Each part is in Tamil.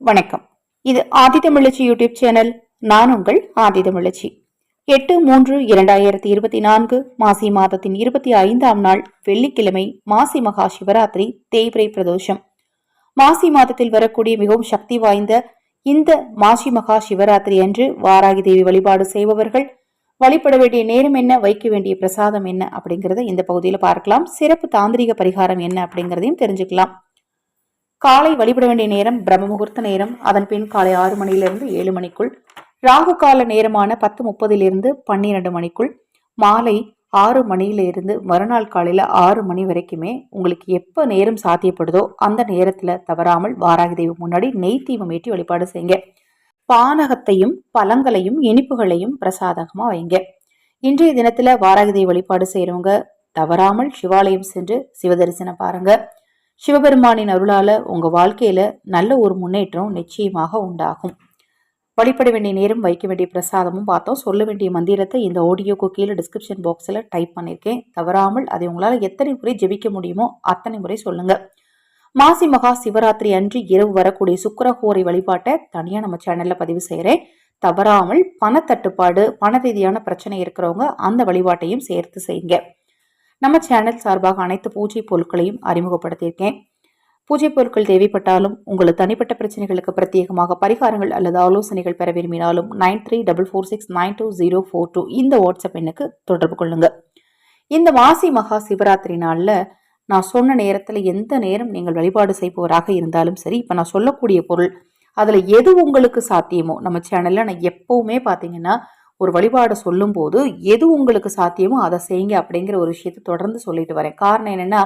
வணக்கம். இது ஆதிதமிழச்சி யூடியூப் சேனல். நான் உங்கள் ஆதிதமிழச்சி எட்டு மூன்று இரண்டாயிரத்தி இருபத்தி நான்கு மாசி மாதத்தின் இருபத்தி ஐந்தாம் நாள் வெள்ளிக்கிழமை மாசி மகா சிவராத்திரி தேய்பிரை பிரதோஷம். மாசி மாதத்தில் வரக்கூடிய மிகவும் சக்தி வாய்ந்த இந்த மாசி மகா சிவராத்திரி அன்று வாராகி தேவி வழிபாடு செய்பவர்கள் வழிபட வேண்டிய நேரம் என்ன வைக்க வேண்டிய பிரசாதம் என்ன அப்படிங்கிறத இந்த பகுதியில் பார்க்கலாம். சிறப்பு தாந்திரிக பரிகாரம் என்ன அப்படிங்கிறதையும் தெரிஞ்சுக்கலாம். காலை வழிபட வேண்டிய நேரம் பிரம்ம முகூர்த்த நேரம். அதன் பின் காலை ஆறு மணியிலிருந்து ஏழு மணிக்குள் ராகு கால நேரமான பத்து முப்பதிலிருந்து பன்னிரண்டு மணிக்குள் மாலை ஆறு மணியிலிருந்து மறுநாள் காலையில் ஆறு மணி வரைக்குமே உங்களுக்கு எப்போ நேரம் சாத்தியப்படுதோ அந்த நேரத்தில் தவறாமல் வாராகி தெய்வம் முன்னாடி நெய் தீபம் ஏற்றி வழிபாடு செய்யுங்க. பானகத்தையும் பழங்களையும் இனிப்புகளையும் பிரசாதகமாக வைங்க. இன்றைய தினத்தில் வாராகி தெய்வ வழிபாடு செய்கிறவங்க தவறாமல் சிவாலயம் சென்று சிவதரிசனம் பாருங்கள் சிவபெருமானின் அருளால உங்க வாழ்க்கையில நல்ல ஒரு முன்னேற்றம் நிச்சயமாக உண்டாகும். வழிபட வேண்டிய நேரம் வைக்க வேண்டிய பிரசாதமும் பார்த்தோம். சொல்ல வேண்டிய மந்திரத்தை இந்த ஆடியோக்கு கீழே டிஸ்கிரிப்ஷன் பாக்ஸில் டைப் பண்ணியிருக்கேன். தவறாமல் அதை உங்களால் எத்தனை முறை ஜெபிக்க முடியுமோ அத்தனை முறை சொல்லுங்க. மாசி மகா சிவராத்திரி அன்று இரவு வரக்கூடிய சுக்கரஹோரை வழிபாட்டை தனியாக நம்ம சேனலில் பதிவு செய்கிறேன் தவறாமல் பணத்தட்டுப்பாடு பண ரீதியான பிரச்சனை இருக்கிறவங்க அந்த வழிபாட்டையும் சேர்த்து செய்யுங்க. நம்ம சேனல் சார்பாக அனைத்து பூஜை பொருட்களையும் அறிமுகப்படுத்தியிருக்கேன். பூஜை பொருட்கள் தேவைப்பட்டாலும் உங்களுக்கு தனிப்பட்ட பிரச்சனைகளுக்கு பிரத்யேகமாக பரிகாரங்கள் அல்லது ஆலோசனைகள் பெற விரும்பினாலும் nine three double four six nine two zero four two இந்த வாட்ஸ்அப் எண்ணுக்கு தொடர்பு கொள்ளுங்க. இந்த மாசி மகா சிவராத்திரி நாளில் நான் சொன்ன நேரத்தில் எந்த நேரம் நீங்கள் வழிபாடு செய்பவராக இருந்தாலும் சரி இப்போ நான் சொல்லக்கூடிய பொருள் அதில் எது உங்களுக்கு சாத்தியமோ நம்ம சேனலில் நான் எப்போவுமே பார்த்தீங்கன்னா ஒரு வழிபாடை சொல்லும்போது எது உங்களுக்கு சாத்தியமோ அதை செய்யுங்க அப்படிங்கிற ஒரு விஷயத்தை தொடர்ந்து சொல்லிட்டு வரேன். காரணம் என்னென்னா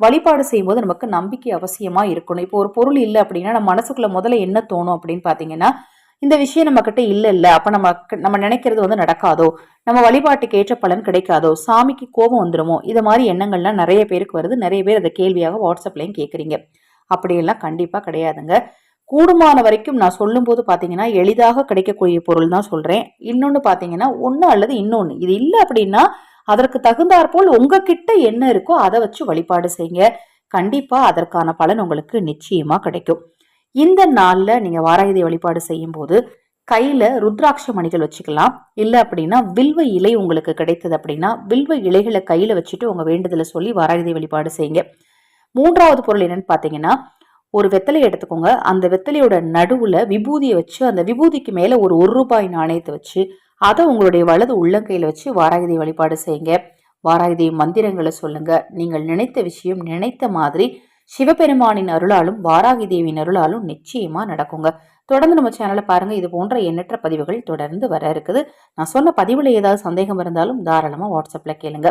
வழிபாடு செய்யும்போது நமக்கு நம்பிக்கை அவசியமாக இருக்கணும். இப்போ ஒரு பொருள் இல்லை அப்படின்னா நம்ம மனசுக்குள்ள முதல்ல என்ன தோணும் அப்படின்னு பார்த்தீங்கன்னா இந்த விஷயம் நம்ம கிட்ட இல்லை இல்லை. அப்போ நம்ம நம்ம நினைக்கிறது வந்து நடக்காதோ நம்ம வழிபாட்டுக்கு ஏற்ற பலன் கிடைக்காதோ சாமிக்கு கோபம் வந்துடுமோ இது மாதிரி எண்ணங்கள்லாம் நிறைய பேருக்கு வருது. நிறைய பேர் அதை கேள்வியாக வாட்ஸ்அப்லையும் கேட்குறீங்க அப்படியெல்லாம் கண்டிப்பாக கிடையாதுங்க. கூடுமான வரைக்கும் நான் சொல்லும்போது பார்த்தீங்கன்னா எளிதாக கிடைக்கக்கூடிய பொருள் தான் சொல்கிறேன் இன்னொன்று பார்த்தீங்கன்னா ஒன்று அல்லது இன்னொன்று இது இல்லை அப்படின்னா அதற்கு தகுந்தாற்போல் உங்ககிட்ட என்ன இருக்கோ அதை வச்சு வழிபாடு செய்யுங்க. கண்டிப்பாக அதற்கான பலன் உங்களுக்கு நிச்சயமாக கிடைக்கும். இந்த நாளில் நீங்கள் வாராயுதை வழிபாடு செய்யும்போது கையில் ருத்ராட்ச மணிகள் வச்சுக்கலாம். இல்லை அப்படின்னா வில்வ இலை உங்களுக்கு கிடைத்தது அப்படின்னா வில்வ இலைகளை கையில் வச்சுட்டு உங்கள் வேண்டுதலை சொல்லி வாராயுதை வழிபாடு செய்யுங்க. மூன்றாவது பொருள் என்னன்னு பார்த்தீங்கன்னா ஒரு வெத்தலையை எடுத்துக்கோங்க. அந்த வெத்தலையோட நடுவில் விபூதியை வச்சு அந்த விபூதிக்கு மேலே ஒரு ஒரு ரூபாய் நாணயத்தை வச்சு அதை உங்களுடைய வலது உள்ளங்கையில் வச்சு வாராகிதை வழிபாடு செய்யுங்க. வாராகிதை மந்திரங்களை சொல்லுங்க. நீங்கள் நினைத்த விஷயம் நினைத்த மாதிரி சிவபெருமானின் அருளாலும் வாராகி தேவியின் அருளாலும் நிச்சயமா நடக்குங்க. தொடர்ந்து நம்ம சேனலை பாருங்க. இது போன்ற எண்ணற்ற பதிவுகள் தொடர்ந்து வர இருக்குது. நான் சொன்ன பதிவுல ஏதாவது சந்தேகம் இருந்தாலும் தாராளமா வாட்ஸ்அப்ல கேளுங்க.